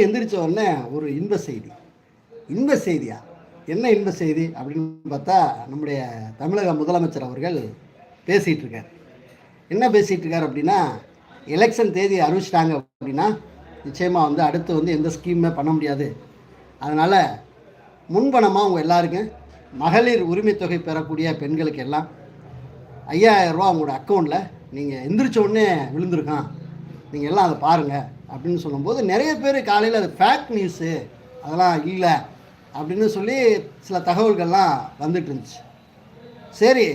தூங்கி எந்திரிச்ச உடனே ஒரு இன்ப செய்தி. இன்ப செய்தியா? என்ன இன்ப செய்தி அப்படின்னு பார்த்தா நம்முடைய தமிழக முதலமைச்சர் அவர்கள் பேசிகிட்டு இருக்கார். என்ன பேசிகிட்டு இருக்கார் அப்படின்னா எலெக்ஷன் தேதி அறிவிச்சிட்டாங்க அப்படின்னா நிச்சயமாக வந்து அடுத்து வந்து எந்த ஸ்கீமுமே பண்ண முடியாது. அதனால் முன்பணமாக அவங்க எல்லாருக்கும் மகளிர் உரிமை தொகை பெறக்கூடிய பெண்களுக்கு எல்லாம் ஐயாயிரம் ரூபா அவங்களோட அக்கௌண்ட்டில் நீங்கள் எந்திரிச்ச உடனே விழுந்திருக்கான் நீங்கள் எல்லாம் அதை பாருங்கள் அப்படின்னு சொல்லும்போது நிறைய பேர் காலையில் அது ஃபேக் நியூஸு அதெல்லாம் இல்லை அப்படின்னு சொல்லி சில தகவல்கள்லாம் வந்துட்டு இருந்துச்சு. சரி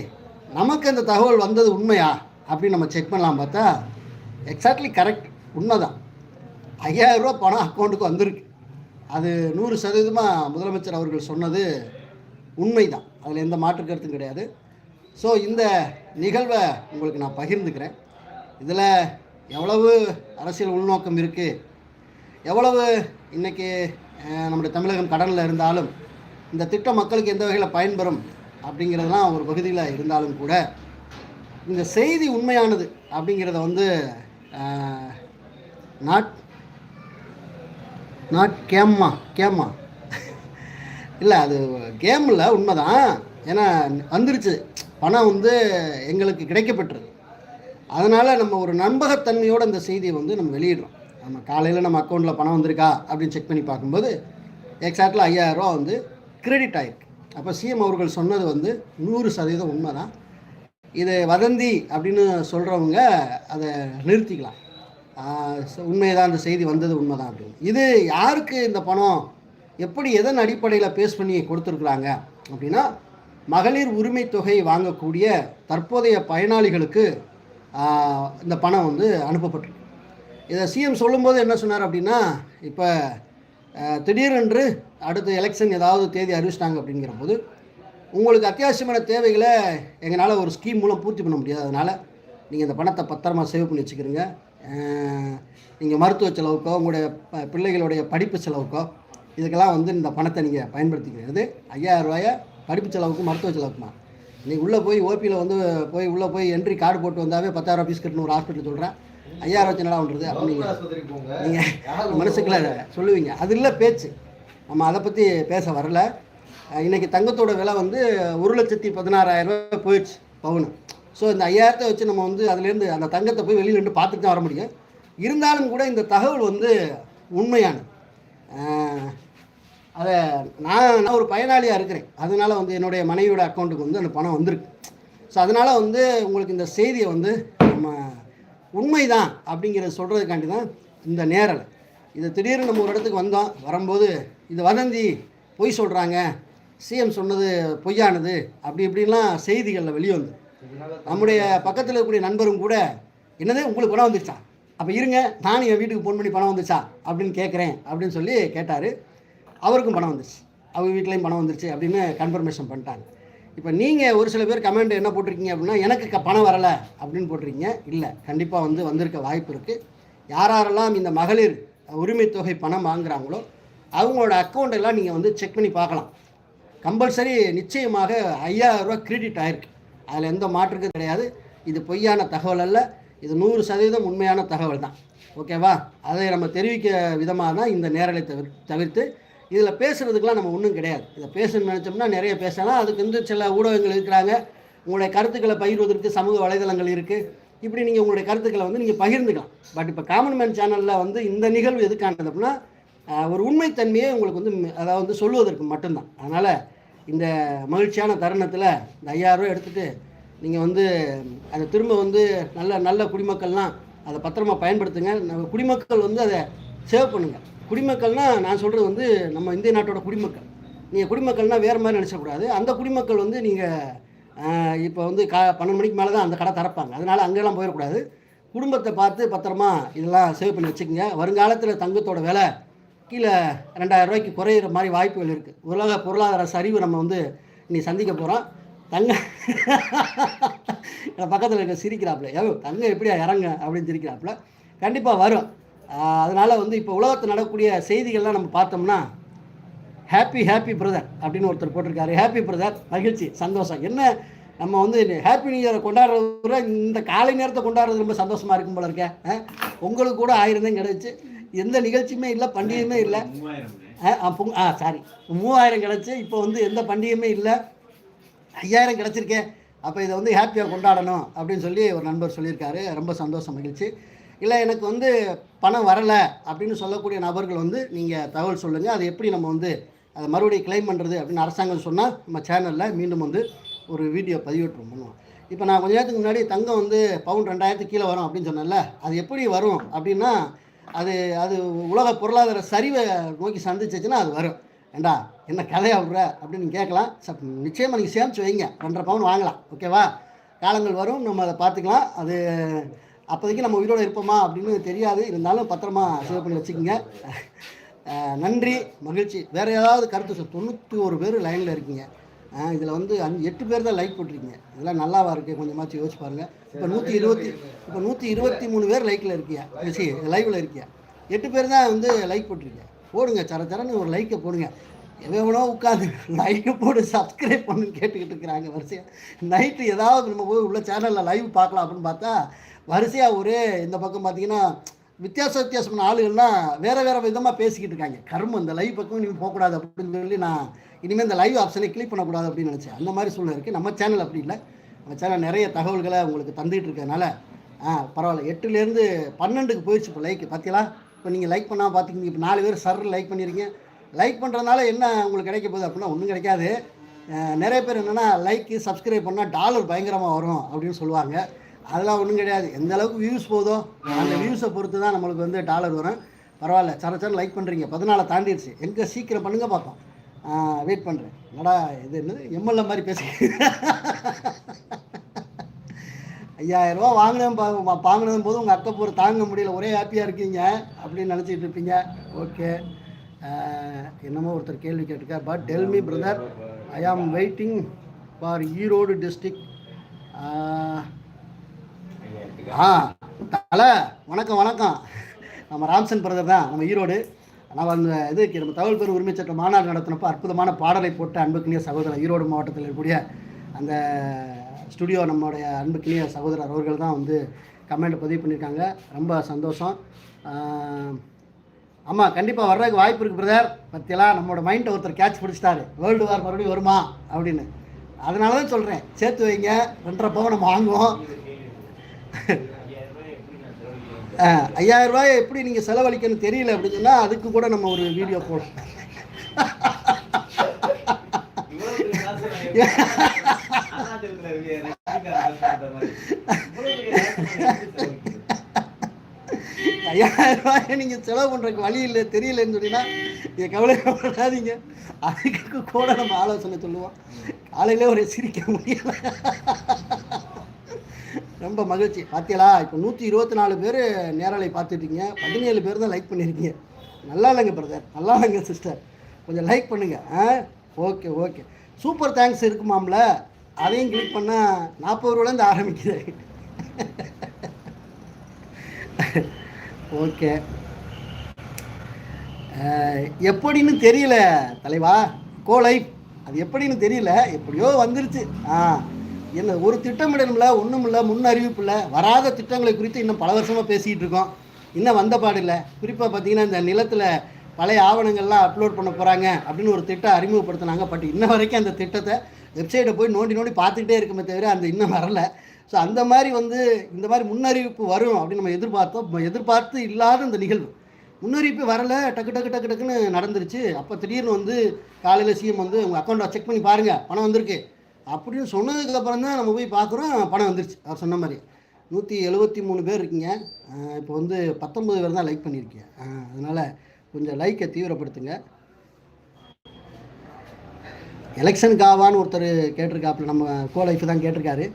நமக்கு அந்த தகவல் வந்தது உண்மையா அப்படின்னு நம்ம செக் பண்ணலாம் பார்த்தா எக்ஸாக்ட்லி கரெக்ட் உண்மைதான். ஐயாயிரம் ரூபா பணம் அக்கௌண்ட்டுக்கு வந்திருக்கு. அது நூறு சதவீதமாக முதலமைச்சர் அவர்கள் சொன்னது உண்மைதான். அதில் எந்த மாற்று கருத்தும் கிடையாது. ஸோ இந்த நிகழ்வை உங்களுக்கு நான் பகிர்ந்துக்கிறேன். இதில் எவ்வளவு அரசியல் உள்நோக்கம் இருக்குது எவ்வளவு இன்றைக்கி நம்முடைய தமிழகம் கடனில் இருந்தாலும் இந்த திட்டம் மக்களுக்கு எந்த வகையில் பயன்பெறும் அப்படிங்கிறதெல்லாம் ஒரு பகுதியில் இருந்தாலும் கூட இந்த செய்தி உண்மையானது அப்படிங்கிறத வந்து நாட் நாட் கேம்மா கேம்மா. இல்லை அது கேமில் உண்மைதான். ஏன்னா வந்துருச்சு. பணம் வந்து எங்களுக்கு கிடைக்கப்பட்டுருது அதனால் நம்ம ஒரு நம்பகத்தன்மையோடு அந்த செய்தியை வந்து நம்ம வெளியிடுறோம். நம்ம காலையில் நம்ம அக்கௌண்ட்டில் பணம் வந்திருக்கா அப்படின்னு செக் பண்ணி பார்க்கும்போது எக்ஸாக்டில் ஐயாயிரரூவா வந்து கிரெடிட் ஆகிருக்கு அப்போ சிஎம் அவர்கள் சொன்னது வந்து நூறு சதவீதம் உண்மை தான் இது வதந்தி அப்படின்னு சொல்கிறவங்க அதை நிறுத்திக்கலாம். உண்மைதான் அந்த செய்தி வந்தது உண்மைதான் அப்படின்னு. இது யாருக்கு இந்த பணம்? எப்படி எதன் அடிப்படையில் பேஸ் பண்ணி கொடுத்துருக்குறாங்க? அப்படின்னா மகளிர் உரிமை தொகை வாங்கக்கூடிய தற்போதைய பயனாளிகளுக்கு இந்த பணம் வந்து அனுப்பப்பட்டிருக்கு. இதை சிஎம் சொல்லும்போது என்ன சொன்னார் அப்படின்னா இப்போ திடீரென்று அடுத்த எலெக்ஷன் ஏதாவது தேதி அறிவிச்சிட்டாங்க அப்படிங்கிற போது உங்களுக்கு அத்தியாவசியமான தேவைகளை எங்களால் ஒரு ஸ்கீம் மூலம் பூர்த்தி பண்ண முடியாது. அதனால் நீங்கள் இந்த பணத்தை பத்திரமா சேவ் பண்ணி வச்சுக்கிறீங்க. நீங்கள் மருத்துவ செலவுக்கோ உங்களுடைய ப- பிள்ளைகளுடைய படிப்பு செலவுக்கோ இதுக்கெல்லாம் வந்து இந்த பணத்தை நீங்கள் பயன்படுத்திக்கிறது. ஐயாயிரம் ரூபாய படிப்பு செலவுக்கு மருத்துவ செலவுக்குமா? நீங்கள் உள்ளே போய் ஓபியில் வந்து போய் உள்ளே போய் என்ட்ரி கார்டு போட்டு வந்தாவே பத்தாயிரம் ஃபீஸ் கட்டணும் ஒரு ஹாஸ்பிட்டல் சொல்கிறேன் ஐயாயிரம் வச்சு என்னடா பண்ணுறது அப்படின்னு ஆஸ்பத்திரிக்கு போங்க. நீங்கள் மனசுக்குள்ள சொல்லுவீங்க. அது இல்லை பேச்சு. நம்ம அதை பற்றி பேச வரல. அஹ் இன்னைக்கு தங்கத்தோட விலை வந்து ஒரு லட்சத்தி பதினாறாயிரம் ரூபாய் போயிடுச்சு பவுனு. ஸோ இந்த ஐயாயிரத்தை வச்சு நம்ம வந்து அதுலேருந்து அந்த தங்கத்தை போய் வெளியில் நின்று பார்த்துட்டு தான் வர முடியும். இருந்தாலும் கூட இந்த தகவல் வந்து உண்மையானது. அதை நான் நான் ஒரு பயனாளியாக இருக்கிறேன். அதனால வந்து என்னுடைய மனைவியோட அக்கௌண்ட்டுக்கு வந்து அந்த பணம் வந்திருக்கு. ஸோ அதனால் வந்து உங்களுக்கு இந்த செய்தியை வந்து நம்ம உண்மைதான் அப்படிங்கிறத சொல்கிறதுக்காண்டி தான் இந்த நேரல். இது திடீர்னு நம்ம ஒரு இடத்துக்கு வந்தோம். வரும்போது இது வதந்தி பொய் சொல்கிறாங்க சிஎம் சொன்னது பொய்யானது. அப்படி இப்படிலாம் செய்திகளில் வெளியே வந்து நம்முடைய பக்கத்தில் இருக்கக்கூடிய நண்பரும் கூட என்னது? உங்களுக்கு பணம் வந்துருச்சா? அப்போ இருங்க. நானும் என் வீட்டுக்கு ஃபோன் பண்ணி பணம் வந்துச்சா அப்படின்னு கேட்குறேன் அப்படின்னு சொல்லி கேட்டார். அவருக்கும் பணம் வந்துருச்சு. அவங்க வீட்லேயும் பணம் வந்துருச்சு அப்படின்னு கன்ஃபர்மேஷன் பண்ணிட்டாங்க. இப்போ நீங்கள் ஒரு சில பேர் கமெண்ட் என்ன போட்டிருக்கீங்க அப்படின்னா எனக்கு க- பணம் வரலை அப்படின்னு போட்டிருக்கீங்க. இல்லை கண்டிப்பாக வந்து வந்திருக்க வாய்ப்பு இருக்குது யார் யாரெல்லாம் இந்த மகளிர் உரிமை தொகை பணம் வாங்குகிறாங்களோ அவங்களோட அக்கௌண்ட் எல்லாம் நீங்கள் வந்து செக் பண்ணி பார்க்கலாம். கம்பல்சரி நிச்சயமாக ஐயாயிரம் கிரெடிட் ஆயிருக்கு. அதில் எந்த மாற்றுக்கும் கிடையாது. இது பொய்யான தகவல் அல்ல. இது நூறு சதவீதம் உண்மையான தகவல் தான். ஓகேவா? அதை நம்ம தெரிவிக்க விதமாக தான் இந்த நேரலை தவிர தவிர்த்து இதில் பேசுகிறதுக்கெலாம் நம்ம ஒன்றும் கிடையாது. இதை பேசணும்னு நினச்சோம்னா நிறைய பேசலாம். அதுக்கு வந்து சில ஊடகங்கள் இருக்கிறாங்க. உங்களுடைய கருத்துக்களை பகிர்வதற்கு சமூக வலைதளங்கள் இருக்குது இப்படி நீங்கள் உங்களுடைய கருத்துக்களை வந்து நீங்கள் பகிர்ந்துக்கலாம். பட் இப்போ காமன் மேன் சேனலில் வந்து இந்த நிகழ்வு எதுக்கானது அப்படின்னா ஒரு உண்மைத்தன்மையை உங்களுக்கு வந்து அதாவது வந்து சொல்லுவதற்கு மட்டும்தான். அதனால் இந்த மகிழ்ச்சியான தருணத்தில் இந்த ஐயாயிரம் எடுத்துகிட்டு நீங்கள் வந்து அதை திரும்ப வந்து நல்ல நல்ல குடிமக்கள்லாம் அதை பத்திரமா பயன்படுத்துங்க. நம்ம குடிமக்கள் வந்து அதை சேவ் பண்ணுங்கள் குடிமக்கள்னால் நான் சொல்கிறது வந்து நம்ம இந்திய நாட்டோட குடிமக்கள். நீங்கள் குடிமக்கள்னால் வேறு மாதிரி நினச்சக்கூடாது. அந்த குடிமக்கள் வந்து நீங்கள் இப்போ வந்து க பன்னெண்டு மணிக்கு மேலே தான் அந்த கடை திறப்பாங்க. அதனால் அங்கெல்லாம் போயிடக்கூடாது. குடும்பத்தை பார்த்து பத்திரமா இதெல்லாம் சேவ் பண்ணி வச்சுக்கோங்க. வருங்காலத்தில் தங்கத்தோட விலை கீழே ரெண்டாயிரம் ரூபாய்க்கு குறையிற மாதிரி வாய்ப்புகள் இருக்குது உலக பொருளாதார சரிவு நம்ம வந்து நீ சந்திக்க போகிறோம் தங்க பக்கத்தில் இருக்க சிரிக்கிறாப்புல. ஏதோ தங்கம் எப்படியா இறங்க அப்படின்னு சிரிக்கிறாப்புல. கண்டிப்பாக வரும். அதனால் வந்து இப்போ உலகத்தில் நடக்கக்கூடிய செய்திகள்லாம் நம்ம பார்த்தோம்னா ஹாப்பி ஹாப்பி பிரதர் அப்படின்னு ஒருத்தர் போட்டிருக்காரு. ஹாப்பி பிரதர் மகிழ்ச்சி சந்தோஷம். என்ன நம்ம வந்து ஹாப்பி நியூ இயரை கொண்டாடுறத விட இந்த காலை நேரத்தை கொண்டாடுறது ரொம்ப சந்தோஷமாக இருக்கும் போல இருக்கேன் உங்களுக்கு கூட ஆயிரம் தான் கிடச்சி. எந்த நிகழ்ச்சியுமே இல்லை பண்டிகையுமே இல்லை. ஆ பொங் ஆ சாரி மூவாயிரம் கிடச்சி இப்போ வந்து எந்த பண்டிகையுமே இல்லை. ஐயாயிரம் கிடச்சிருக்கே. அப்போ இதை வந்து ஹாப்பியாக கொண்டாடணும் அப்படின்னு சொல்லி ஒரு நண்பர் சொல்லியிருக்காரு. ரொம்ப சந்தோஷம் மகிழ்ச்சி. இல்லை எனக்கு வந்து பணம் வரலை அப்படின்னு சொல்லக்கூடிய நபர்கள் வந்து நீங்கள் தகவல் சொல்லுங்கள் அது எப்படி நம்ம வந்து அதை மறுபடியும் கிளைம் பண்ணுறது அப்படின்னு அரசாங்கம் சொன்னால் நம்ம சேனலில் மீண்டும் வந்து ஒரு வீடியோ பதிவேற்றம் பண்ணுவோம். இப்போ நான் கொஞ்ச நேரத்துக்கு முன்னாடி தங்கம் வந்து பவுன் ரெண்டாயிரத்துக்கு கீழே வரும் அப்படின்னு சொன்னேன்ல அது எப்படி வரும் அப்படின்னா அது அது உலக பொருளாதார சரிவை நோக்கி சந்திச்சிச்சுன்னா அது வரும். ஏண்டா என்ன கதையா விடுற அப்படின்னு கேட்கலாம். சப் நிச்சயமாக நீங்கள் சேமிச்சு வைங்க. ரெண்டரை பவுன் வாங்கலாம். ஓகேவா? காலங்கள் வரும் நம்ம அதை பார்த்துக்கலாம். அது அப்போதைக்கு நம்ம உயிரோடு இருப்போமா அப்படின்னு தெரியாது. இருந்தாலும் பத்திரமா சேவ் பண்ணி வச்சுக்கோங்க. நன்றி மகிழ்ச்சி. வேறு ஏதாவது கருத்து சொல் தொண்ணூற்றி ஒரு பேர் லைனில் இருக்கீங்க. இதில் வந்து அஞ்சு எட்டு பேர் தான் லைக் போட்டிருக்கீங்க. இதெல்லாம் நல்லாவா இருக்குது கொஞ்சமாச்சும் யோசிச்சு பாருங்கள் இப்போ நூற்றி இருபத்தி இப்போ நூற்றி இருபத்தி மூணு பேர் லைக்கில் இருக்கியா? சரி லைவில் இருக்கியா? எட்டு பேர் தான் வந்து லைக் போட்டிருக்கீங்க. போடுங்க சர சரன்னு ஒரு லைக்கை போடுங்க. எவ்வளோ உட்காந்து லைக்கை போட்டு சப்ஸ்கிரைப் பண்ணுன்னு கேட்டுக்கிட்டு இருக்கிறாங்க வரிசையாக நைட்டு ஏதாவது நம்ம போய் உள்ள சேனலில் லைவ் பார்க்கலாம் அப்படின்னு பார்த்தா வரிசையாக ஒரு இந்த பக்கம் பார்த்தீங்கன்னா வித்தியாச வித்தியாசமான ஆளுகள்லாம் வேறு வேறு விதமாக பேசிக்கிட்டு இருக்காங்க. கர்மம் இந்த லைவ் பக்கம் நீங்கள் போகக்கூடாது அப்படின்னு சொல்லி நான் இனிமேல் இந்த லைவ் ஆப்ஷனை கிளிக் பண்ணக்கூடாது அப்படின்னு நினச்சேன். அந்த மாதிரி சூழ்நிலை இருக்குது நம்ம சேனல் அப்படி இல்லை. நம்ம சேனல் நிறைய தகவல்களை உங்களுக்கு தந்துகிட்டு இருக்கிறதுனால ஆ பரவாயில்ல. எட்டுலேருந்து பன்னெண்டுக்கு போயிடுச்சு இப்போ லைக் பார்த்தீங்களா இப்போ நீங்கள் லைக் பண்ணால் பார்த்துக்கிங்க இப்போ நாலு பேர் சர் லைக் பண்ணியிருக்கீங்க லைக் பண்ணுறதுனால என்ன உங்களுக்கு கிடைக்க போகுது அப்படின்னா ஒன்றும் கிடைக்காது. நிறைய பேர் என்னென்னா லைக்கு சப்ஸ்கிரைப் பண்ணால் டாலர் பயங்கரமாக வரும் அப்படின்னு சொல்லுவாங்க. அதெல்லாம் ஒன்றும் கிடையாது. எந்த அளவுக்கு வியூஸ் போதோ அந்த வியூஸை பொறுத்து தான் நம்மளுக்கு வந்து டாலர் வரும். பரவாயில்ல சர சர லைக் பண்ணுறீங்க பதினாலு தாண்டிடுச்சு எங்கே சீக்கிரம் பண்ணுங்க பார்ப்போம். வெயிட் பண்ணுறேன் என்னடா இது என்னது? எம்எல்ஏ மாதிரி பேசி ஐயாயிரம் ரூபா வாங்கினேன் பா வாங்கினதும் போது உங்கள் அக்கா போகிற தாங்க முடியல. ஒரே ஹாப்பியாக இருக்கீங்க அப்படின்னு நினச்சிட்டு இருப்பீங்க. ஓகே. என்னமோ ஒருத்தர் கேள்வி கேட்டிருக்கார். But tell me brother I am waiting for Erode district ஆ தலை வணக்கம் வணக்கம். நம்ம ராம்சன் பிரதர் தான் நம்ம ஈரோடு. நம்ம அந்த இதுக்கு நம்ம தகவல் பெரும் உரிமை சட்ட மாநாடு நடத்தினப்போ அற்புதமான பாடலை போட்ட அன்புக்கினிய சகோதரர் ஈரோடு மாவட்டத்தில் இருக்கக்கூடிய அந்த ஸ்டுடியோ நம்மளுடைய அன்புக்கினிய சகோதரர் அவர்கள் தான் வந்து கமெண்ட் பதிவு பண்ணியிருக்காங்க. ரொம்ப சந்தோஷம். ஆமாம் கண்டிப்பாக வர்றதுக்கு வாய்ப்பு இருக்குது பிரதர் பற்றியெல்லாம் நம்மளோட மைண்டை ஒருத்தர் கேட்ச் பிடிச்சிட்டாரு. வேர்ல்டு வார் மறுபடியும் வருமா? அப்படின்னு. அதனால தான் சொல்கிறேன் சேர்த்து வைங்க. ரெண்டரை பவுன் நம்ம வாங்குவோம். ஐயாயிரம் ரூபாய் எப்படி நீங்க நீங்கள் செலவழிக்கணும்னு தெரியல அப்படின்னு சொன்னால் அதுக்கு கூட நம்ம ஒரு வீடியோ போடலாம். ஐயாயிரம் ரூபாயை நீங்கள் செலவு பண்ணுறதுக்கு வழி இல்லை தெரியலன்னு சொன்னீங்கன்னா நீங்கள் கவலைப்படாதீங்க அதுக்கு கூட நம்ம ஆலோசனை சொல்லுவோம். காலையிலே ஒரு சிரிக்க முடியல. ரொம்ப மகிழ்ச்சி. பார்த்தீங்களா இப்போ நூற்றி இருபத்தி நாலு பேர் நேரலை பார்த்துட்டீங்க. பதினேழு பேர் தான் லைக் பண்ணியிருக்கீங்க நல்லா இல்லைங்க பிரதர் நல்லா இல்லைங்க சிஸ்டர் கொஞ்சம் லைக் பண்ணுங்கள் ஆ? ஓகே ஓகே சூப்பர் தேங்க்ஸ் இருக்குமாம்ல? அதையும் கிளிக் பண்ணால் நாற்பது ரூபாலேருந்து ஆரம்பிக்குது. ஓகே எப்படின்னு தெரியல தலைவா? கோ லைஃப் அது எப்படின்னு தெரியல. எப்படியோ வந்துருச்சு. ஆ. என்ன ஒரு திட்டமிடலும்ல ஒன்றும் இல்லை முன் அறிவிப்பு இல்லை வராத திட்டங்களை குறித்து இன்னும் பல வருஷமாக பேசிகிட்டு இருக்கோம். இன்னும் வந்த பாடு இல்லை குறிப்பாக பார்த்தீங்கன்னா இந்த நிலத்தில் பழைய ஆவணங்கள்லாம் அப்லோட் பண்ண போகிறாங்க அப்படின்னு ஒரு திட்டம் அறிமுகப்படுத்தினாங்க. பட் இன்ன வரைக்கும் அந்த திட்டத்தை வெப்சைட்டை போய் நோண்டி நோண்டி பார்த்துக்கிட்டே இருக்குமே தவிர அந்த இன்னும் வரல. ஸோ அந்த மாதிரி வந்து இந்த மாதிரி முன்னறிவிப்பு வரும் அப்படின்னு நம்ம எதிர்பார்த்தோம். எதிர்பார்த்து இல்லாத இந்த நிகழ்வு. முன்னறிவிப்பு வரல. டக்கு டக்கு டக்கு டக்குன்னு நடந்துருச்சு. அப்போ திடீர்னு வந்து காலையில் சிஎம் வந்து உங்கள் அக்கௌண்ட்டை செக் பண்ணி பாருங்கள் பணம் வந்திருக்கு. அப்படின்னு சொன்னதுக்கு அப்புறம் தான் நம்ம போய் பார்க்குறோம். பணம் வந்துருச்சு. அவர் சொன்ன மாதிரி. நூற்றி எழுபத்தி மூணு பேர் இருக்கீங்க. இப்போ வந்து பத்தொம்பது பேர் தான் லைக் பண்ணியிருக்கீங்க. அதனால் கொஞ்சம் லைக்கை தீவிரப்படுத்துங்க. எலெக்ஷனுக்கு ஆவான்னு ஒருத்தர் கேட்டிருக்காப்புல நம்ம கோ லைஃப் தான் கேட்டிருக்காரு.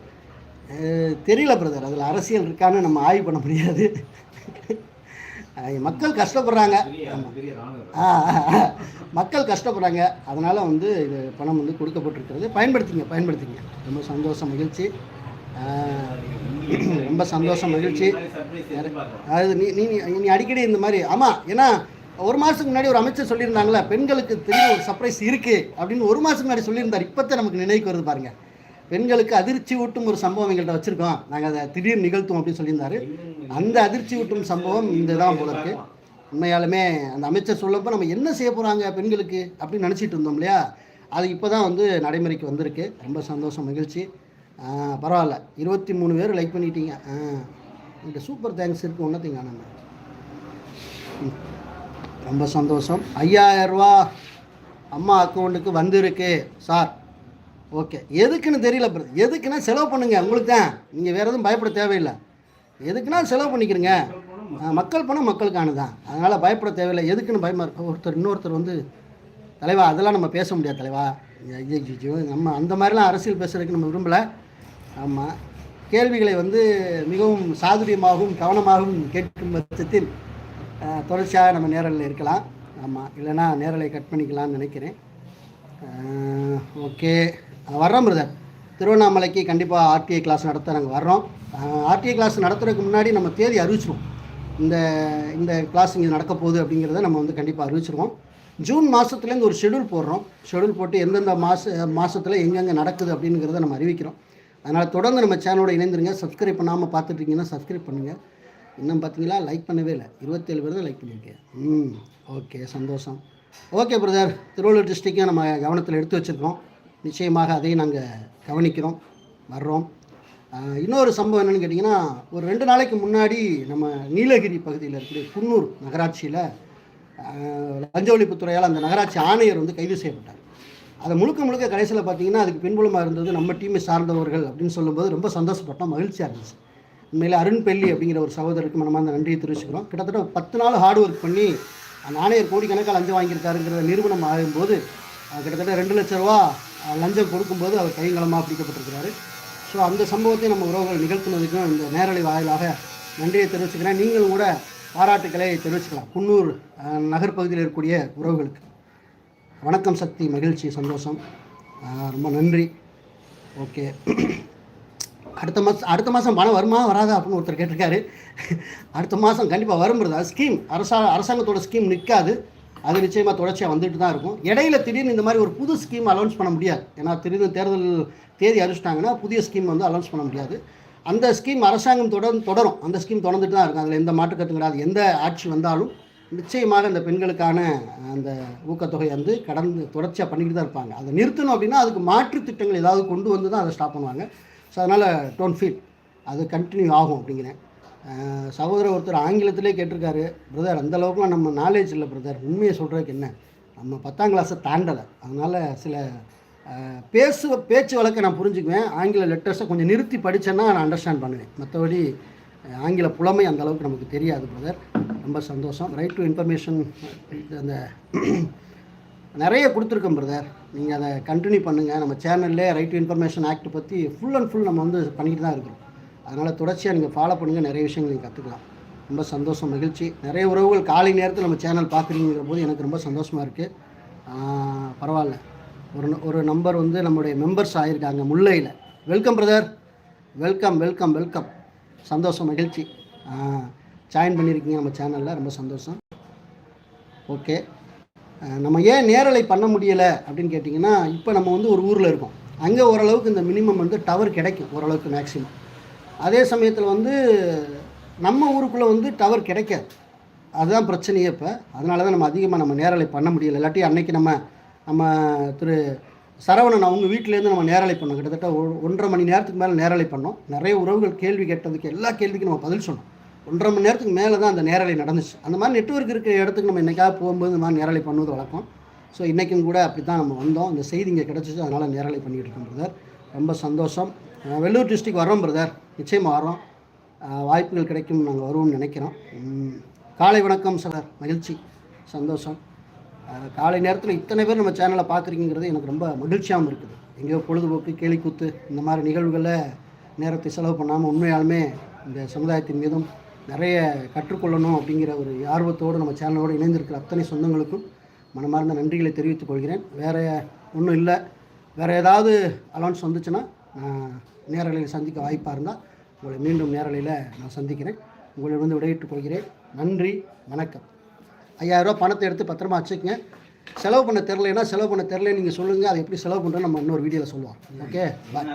தெரியல பிரதர் அதில் அரசியல் இருக்கான்னு நம்ம ஆய்வு பண்ண முடியாது. மக்கள் கஷ்டப்படுறாங்க. மக்கள் கஷ்டப்படுறாங்க. அதனால் வந்து இது பணம் வந்து கொடுக்கப்பட்டிருக்கிறது. பயன்படுத்திங்க பயன்படுத்திங்க. ரொம்ப சந்தோஷம் மகிழ்ச்சி. ரொம்ப சந்தோஷம் மகிழ்ச்சி. அது அதாவது நீ நீ நீ அடிக்கடி இந்த மாதிரி ஆமாம் ஏன்னா ஒரு மாதத்துக்கு முன்னாடி ஒரு அமைச்சர் சொல்லியிருந்தாங்களே பெண்களுக்கு தெரியும் ஒரு சர்ப்ரைஸ் இருக்குது அப்படின்னு ஒரு மாதத்துக்கு முன்னாடி சொல்லியிருந்தார். இப்போத்தே நமக்கு நினைவுக்கு வருது பாருங்கள் பெண்களுக்கு அதிர்ச்சி ஊட்டும் ஒரு சம்பவம் எங்கள்கிட்ட வச்சுருக்கோம். நாங்கள் அதை திடீர் நிகழ்த்தும் அப்படின்னு சொல்லியிருந்தாரு. அந்த அதிர்ச்சி ஊட்டும் சம்பவம் இந்த தான் போல இருக்கு. உண்மையாலுமே அந்த அமைச்சர் சொல்லப்போ நம்ம என்ன செய்ய போகிறாங்க பெண்களுக்கு அப்படின்னு நினச்சிட்டு இருந்தோம் இல்லையா? அது இப்போ தான் வந்து நடைமுறைக்கு வந்திருக்கு. ரொம்ப சந்தோஷம் மகிழ்ச்சி. பரவாயில்ல. இருபத்தி மூணு பேர் லைக் பண்ணிட்டீங்க. ஆ இந்த சூப்பர் தேங்க்ஸ் இருக்குது ஒன்றத்தையும் காணாம ம். ரொம்ப சந்தோஷம். ஐயாயிரரூவா அம்மா அக்கௌண்ட்டுக்கு வந்திருக்கு. சார் ஓகே எதுக்குன்னு தெரியல எதுக்குன்னா செலவு பண்ணுங்கள் உங்களுக்கு தான். நீங்கள் வேறு எதுவும் பயப்பட தேவையில்லை. எதுக்குன்னா செலவு பண்ணிக்கிறங்க. மக்கள் பணம் மக்களுக்கானது தான் அதனால் பயப்பட தேவையில்லை. எதுக்குன்னு பயமாக இருக்கும் ஒருத்தர் இன்னொருத்தர் வந்து தலைவா அதெல்லாம் நம்ம பேச முடியாது தலைவா. ஐயோ, நம்ம அந்த மாதிரிலாம் அரசியல் பேசுகிறதுக்கு நம்ம விரும்பலை. ஆமாம் கேள்விகளை வந்து மிகவும் சாதுரியமாகவும் கவனமாகவும் கேட்கும் பட்சத்தில் தொடர்ச்சியாக நம்ம நேரலில் இருக்கலாம். ஆமாம் இல்லைன்னா நேரலை கட் பண்ணிக்கலாம்னு நினைக்கிறேன். ஓகே. வர்றோம் பிரதர். திருவண்ணாமலைக்கு கண்டிப்பாக ஆர்டிஐ கிளாஸ் நடத்த நாங்கள் வர்றோம். ஆர்டிஐ கிளாஸ் நடத்துறதுக்கு முன்னாடி நம்ம தேதி அறிவிச்சிருவோம். இந்த இந்த கிளாஸ் இங்கே நடக்க போகுது அப்படிங்கிறத நம்ம வந்து கண்டிப்பாக அறிவிச்சிருவோம். ஜூன் மாதத்துலேருந்து ஒரு ஷெடியூல் போடுறோம். ஷெடியூல் போட்டு எந்தெந்த மாத மாதத்தில் எங்கெங்கே நடக்குது அப்படிங்கிறத நம்ம அறிவிக்கிறோம். அதனால் தொடர்ந்து நம்ம சேனலோட இணைந்துருங்க. சப்ஸ்கிரைப் பண்ணாமல் பார்த்துட்ருக்கீங்கன்னா சப்ஸ்கிரைப் பண்ணுங்கள் இன்னும் பார்த்தீங்களா லைக் பண்ணவே இல்லை. இருபத்தேழு பேர் தான் லைக் பண்ணியிருக்கேன். ம் ஓகே சந்தோஷம். ஓகே பிரதர் திருவள்ளூர் டிஸ்ட்ரிக்டை நம்ம கவனத்தில் எடுத்து வச்சுருக்கோம். நிச்சயமாக அதையும் நாங்கள் கவனிக்கிறோம் வர்றோம். இன்னொரு சம்பவம் என்னென்னு கேட்டிங்கன்னா ஒரு ரெண்டு நாளைக்கு முன்னாடி நம்ம நீலகிரி பகுதியில் இருக்கிற குன்னூர் நகராட்சியில் லஞ்ச ஒழிப்புத்துறையால் அந்த நகராட்சி ஆணையர் வந்து கைது செய்யப்பட்டார். அதை முழுக்க முழுக்க கடைசியில் பார்த்தீங்கன்னா அதுக்கு பின்புலமாக இருந்தது நம்ம டீமை சார்ந்தவர்கள் அப்படின்னு சொல்லும்போது ரொம்ப சந்தோஷப்பட்டோம் மகிழ்ச்சியாக இருந்துச்சு. உண்மையில் அருண் பெல்லி அப்படிங்கிற ஒரு சகோதரருக்கு மனமாக அந்த நன்றியை தெரிவிச்சுக்கிறோம். கிட்டத்தட்ட பத்து நாள் ஹார்ட் ஒர்க் பண்ணி அந்த ஆணையர் கோடிக்கணக்காக லஞ்சம் வாங்கியிருக்காருங்கிற நிறுவனம் ஆகும்போது கிட்டத்தட்ட ரெண்டு லட்ச ரூபா லஞ்சம் கொடுக்கும்போது அவர் கைங்களமாக பிடிக்கப்பட்டிருக்கிறாரு. ஸோ அந்த சம்பவத்தை நம்ம உறவுகள் நிகழ்த்தினதுக்கும் இந்த நேரலை வாயிலாக நன்றியை தெரிவிச்சுக்கிறேன். நீங்களும் கூட பாராட்டுக்களை தெரிவிச்சுக்கலாம். குன்னூர் நகர்ப்பகுதியில் இருக்கக்கூடிய உறவுகளுக்கு. வணக்கம் சக்தி மகிழ்ச்சி சந்தோஷம். ரொம்ப நன்றி. ஓகே. அடுத்த மாதம் அடுத்த மாதம் பணம் வருமா வராதா அப்படின்னு ஒருத்தர் கேட்டிருக்காரு. அடுத்த மாதம் கண்டிப்பாக வரும்போது ஸ்கீம் அரசா அரசாங்கத்தோட ஸ்கீம் நிற்காது அது நிச்சயமாக தொடர்ச்சியாக வந்துட்டு தான் இருக்கும். இடையில திடீர்னு இந்த மாதிரி ஒரு புது ஸ்கீம் அலௌன்ஸ் பண்ண முடியாது. ஏன்னா திடீர்னு தேர்தல் தேதி அறிவிச்சிட்டாங்கன்னா புதிய ஸ்கீம் வந்து அலௌன்ஸ் பண்ண முடியாது. அந்த ஸ்கீம் அரசாங்கம் தொடர்ந்து தொடரும். அந்த ஸ்கீம் தொடர்ந்துட்டு தான் இருக்கும். அதில் எந்த மாற்றுக்கருத்தும் கிடையாது எந்த ஆட்சி வந்தாலும் நிச்சயமாக இந்த பெண்களுக்கான அந்த ஊக்கத்தொகை வந்து கடந்து தொடர்ச்சியாக பண்ணிக்கிட்டு தான் இருப்பாங்க. அதை நிறுத்தணும் அப்படின்னா அதுக்கு மாற்று திட்டங்கள் ஏதாவது கொண்டு வந்து தான் அதை ஸ்டாப் பண்ணுவாங்க. ஸோ அதனால் டோன்ட் ஃபீல் அது கண்டினியூ ஆகும் அப்படிங்கிறேன். சகோதரர் ஒருத்தர் ஆங்கிலத்திலே கேட்டிருக்காரு. பிரதர் அந்த அளவுக்குலாம் நம்ம நாலேஜ் இல்லை பிரதர் உண்மையை சொல்கிறதுக்கு என்ன? நம்ம பத்தாம் கிளாஸை தாண்டலை. அதனால் சில பேசு பேச்சு வழக்கை நான் புரிஞ்சுக்குவேன். ஆங்கில லெட்டர்ஸை கொஞ்சம் நிறுத்தி படித்தேன்னா நான் அண்டர்ஸ்டாண்ட் பண்ணுவேன். மற்றபடி ஆங்கில புலமை அந்த அளவுக்கு நமக்கு தெரியாது பிரதர் ரொம்ப சந்தோஷம். ரைட் டு இன்ஃபர்மேஷன் அந்த நிறைய கொடுத்துருக்கோம் பிரதர் நீங்கள் அதை கண்டினியூ பண்ணுங்கள் நம்ம சேனல்லே ரைட் டு இன்ஃபர்மேஷன் ஆக்ட் பற்றி ஃபுல் அண்ட் ஃபுல் நம்ம வந்து பண்ணிக்கிட்டு தான் இருக்கிறோம். அதனால் தொடர்ச்சியாக நீங்கள் ஃபாலோ பண்ணுங்கள் நிறைய விஷயங்கள் நீங்கள் கற்றுக்கலாம் ரொம்ப சந்தோஷம் மகிழ்ச்சி. நிறைய உறவுகள் காலை நேரத்தில் நம்ம சேனல் பார்க்குறீங்கிற போது எனக்கு ரொம்ப சந்தோஷமாக இருக்குது பரவாயில்ல. ஒரு ந- ஒரு நம்பர் வந்து நம்முடைய மெம்பர்ஸ் ஆகியிருக்காங்க முல்லையில். Welcome brother welcome welcome welcome சந்தோஷம் மகிழ்ச்சி. ஜாயின் பண்ணியிருக்கீங்க நம்ம சேனலில் ரொம்ப சந்தோஷம். ஓகே நம்ம ஏன் நேரலை பண்ண முடியலை அப்படின்னு கேட்டிங்கன்னா இப்போ நம்ம வந்து ஒரு ஊரில் இருக்கோம். அங்கே ஓரளவுக்கு இந்த மினிமம் வந்து டவர் கிடைக்கும். ஓரளவுக்கு மேக்ஸிமம் அதே சமயத்தில் வந்து நம்ம ஊருக்குள்ளே வந்து டவர் கிடைக்காது. அதுதான் பிரச்சனையே இப்போ. அதனால தான் நம்ம அதிகமாக நம்ம நேரலை பண்ண முடியலை. இல்லாட்டி அன்னைக்கு நம்ம நம்ம திரு சரவணன் அவங்க வீட்டிலேருந்து நம்ம நேரலை பண்ணோம். கிட்டத்தட்ட ஒ- ஒன்றரை மணி நேரத்துக்கு மேலே நேரலை பண்ணோம். நிறைய உறவுகள் கேள்வி கேட்டதுக்கு எல்லா கேள்விக்கும் நம்ம பதில் சொன்னோம். ஒன்றரை மணி நேரத்துக்கு மேலே தான் அந்த நேரலை நடந்துச்சு. அந்த மாதிரி நெட்வொர்க் இருக்கிற இடத்துக்கு நம்ம என்றைக்காக போகும்போது இந்த மாதிரி நேரலை பண்ணுவது வழக்கம். ஸோ இன்றைக்கும் கூட அப்படி தான் நம்ம வந்தோம். இந்த செய்தி இங்கே கிடச்சிச்சு. அதனால் நேரலை பண்ணிகிட்டு இருக்கோம் பிரதர் ரொம்ப சந்தோஷம். வெள்ளூர் டிஸ்ட்ரிக் வரோம் பிரதர் நிச்சயமாக வரோம் வாய்ப்புகள் கிடைக்கும் நாங்கள் வருவோம்னு நினைக்கிறோம். காலை வணக்கம் சார் மகிழ்ச்சி சந்தோஷம். காலை நேரத்தில் இத்தனை பேர் நம்ம சேனலை பார்க்குறீங்கிறது எனக்கு ரொம்ப மகிழ்ச்சியாகவும் இருக்குது. எங்கேயோ பொழுதுபோக்கு கேலிக்கூத்து இந்த மாதிரி நிகழ்வுகளில் நேரத்தை செலவு பண்ணாமல் உண்மையாலுமே இந்த சமுதாயத்தின் மீதும் நிறைய கற்றுக்கொள்ளணும் அப்படிங்கிற ஒரு ஆர்வத்தோடு நம்ம சேனலோடு இணைந்திருக்கிற அத்தனை சொந்தங்களுக்கும் மனமார்ந்த நன்றிகளை தெரிவித்துக் கொள்கிறேன். வேறு ஒன்றும் இல்லை. வேறு ஏதாவது அலௌன்ஸ் வந்துச்சுன்னா நான் நேரலையில் சந்திக்க வாய்ப்பாக இருந்தால் உங்களை மீண்டும் நேரலையில் நான் சந்திக்கிறேன். உங்களிடம் விடையிட்டுக் கொள்கிறேன். நன்றி வணக்கம். ஐயாயிரரூபா பணத்தை எடுத்து பத்திரமா வச்சுக்கங்க. செலவு பண்ண தெரிலனா செலவு பண்ண தெரில நீங்கள் சொல்லுங்கள் அதை எப்படி செலவு பண்ணுறோம் நம்ம இன்னொரு வீடியோவில் சொல்லுவோம். ஓகே? பாய்